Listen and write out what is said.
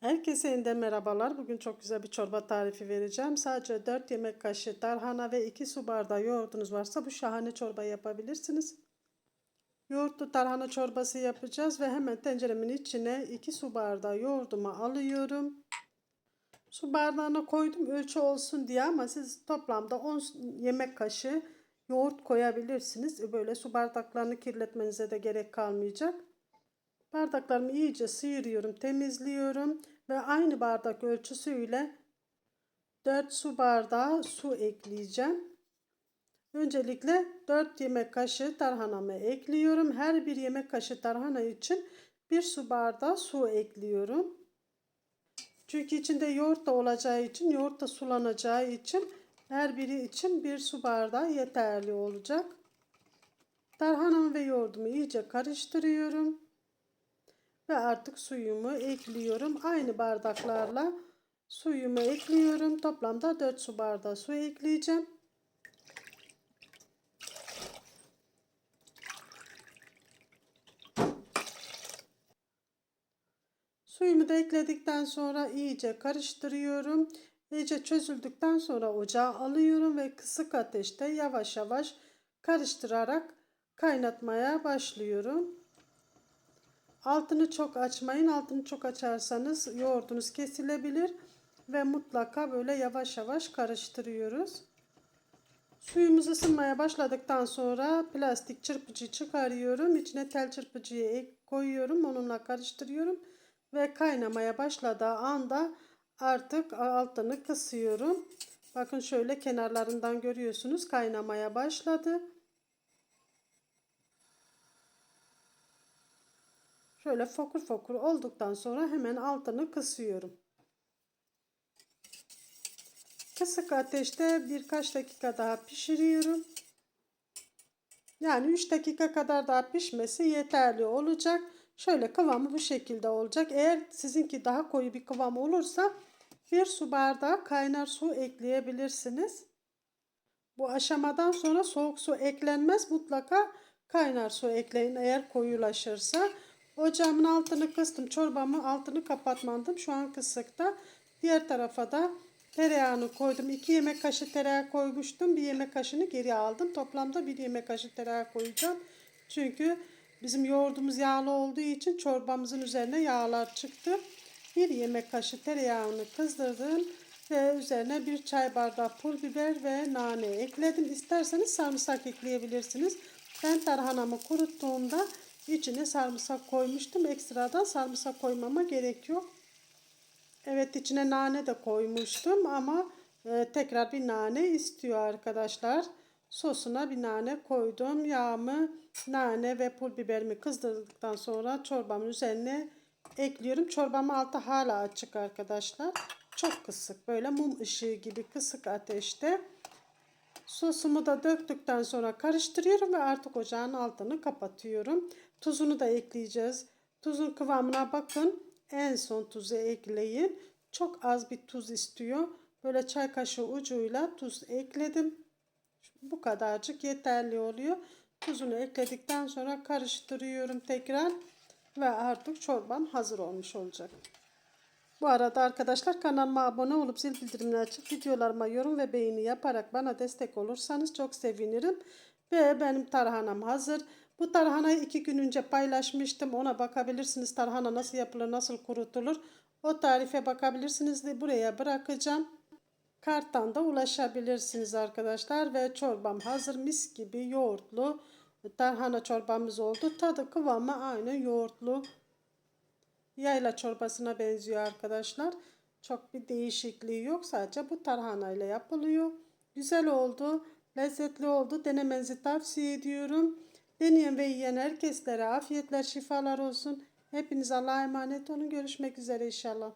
Herkese yeniden merhabalar. Bugün çok güzel bir çorba tarifi vereceğim. Sadece 4 yemek kaşığı tarhana ve 2 su bardağı yoğurdunuz varsa bu şahane çorbayı yapabilirsiniz. Yoğurtlu tarhana çorbası yapacağız ve hemen tenceremin içine 2 su bardağı yoğurdumu alıyorum. Su bardağına koydum ölçü olsun diye ama siz toplamda 10 yemek kaşığı yoğurt koyabilirsiniz. Böyle su bardaklarını kirletmenize de gerek kalmayacak. Bardaklarımı iyice sıyırıyorum, temizliyorum ve aynı bardak ölçüsüyle 4 su bardağı su ekleyeceğim. Öncelikle 4 yemek kaşığı tarhanamı ekliyorum. Her bir yemek kaşığı tarhana için 1 su bardağı su ekliyorum. Çünkü içinde yoğurt da olacağı için, yoğurt da sulanacağı için her biri için 1 su bardağı yeterli olacak. Tarhanamı ve yoğurdumu iyice karıştırıyorum. Ve artık suyumu ekliyorum. Aynı bardaklarla suyumu ekliyorum. Toplamda 4 su bardağı su ekleyeceğim. Suyumu da ekledikten sonra iyice karıştırıyorum. İyice çözüldükten sonra ocağa alıyorum ve kısık ateşte yavaş yavaş karıştırarak kaynatmaya başlıyorum. Altını çok açmayın. Altını çok açarsanız yoğurdunuz kesilebilir ve mutlaka böyle yavaş yavaş karıştırıyoruz. Suyumuz ısınmaya başladıktan sonra plastik çırpıcı çıkarıyorum. İçine tel çırpıcıyı koyuyorum. Onunla karıştırıyorum ve kaynamaya başladığı anda artık altını kısıyorum. Bakın şöyle kenarlarından görüyorsunuz kaynamaya başladı. Şöyle fokur fokur olduktan sonra hemen altını kısıyorum. Kısık ateşte birkaç dakika daha pişiriyorum. Yani 3 dakika kadar daha pişmesi yeterli olacak. Şöyle kıvamı bu şekilde olacak. Eğer sizinki daha koyu bir kıvam olursa bir su bardağı kaynar su ekleyebilirsiniz. Bu aşamadan sonra soğuk su eklenmez. Mutlaka kaynar su ekleyin eğer koyulaşırsa. Ocağımın altını kıstım. Çorbamı altını kapatmadım. Şu an kısıkta. Diğer tarafa da tereyağını koydum. 2 yemek kaşığı tereyağı koymuştum. Bir yemek kaşığını geri aldım. Toplamda bir yemek kaşığı tereyağı koyacağım. Çünkü bizim yoğurdumuz yağlı olduğu için çorbamızın üzerine yağlar çıktı. Bir yemek kaşığı tereyağını kızdırdım ve üzerine bir çay bardağı pul biber ve nane ekledim. İsterseniz sarımsak ekleyebilirsiniz. Ben tarhanamı kuruttuğumda İçine sarımsak koymuştum. Ekstradan sarımsak koymama gerek yok. Evet içine nane de koymuştum ama e, tekrar bir nane istiyor arkadaşlar. Sosuna bir nane koydum. Yağımı, nane ve pul biberimi kızdırdıktan sonra çorbamın üzerine ekliyorum. Çorbamın altı hala açık arkadaşlar. Çok kısık böyle mum ışığı gibi kısık ateşte. Sosumu da döktükten sonra karıştırıyorum ve artık ocağın altını kapatıyorum. Tuzunu da ekleyeceğiz. Tuzun kıvamına bakın. En son tuzu ekleyin. Çok az bir tuz istiyor. Böyle çay kaşığı ucuyla tuz ekledim. Bu kadarcık yeterli oluyor. Tuzunu ekledikten sonra karıştırıyorum tekrar. Ve artık çorbam hazır olmuş olacak. Bu arada arkadaşlar kanalıma abone olup zil bildirimini açıp videolarıma yorum ve beğeni yaparak bana destek olursanız çok sevinirim. Ve benim tarhanam hazır. Bu tarhanayı iki gün önce paylaşmıştım. Ona bakabilirsiniz. Tarhana nasıl yapılır, nasıl kurutulur. O tarife bakabilirsiniz de buraya bırakacağım. Karttan da ulaşabilirsiniz arkadaşlar. Ve çorbam hazır mis gibi yoğurtlu tarhana çorbamız oldu. Tadı kıvamı aynı yoğurtlu yayla çorbasına benziyor arkadaşlar. Çok bir değişikliği yok. Sadece bu tarhana ile yapılıyor. Güzel oldu. Lezzetli oldu. Denemenizi tavsiye ediyorum. Deneyen ve yiyen herkeslere afiyetler, şifalar olsun. Hepiniz Allah'a emanet olun. Görüşmek üzere inşallah.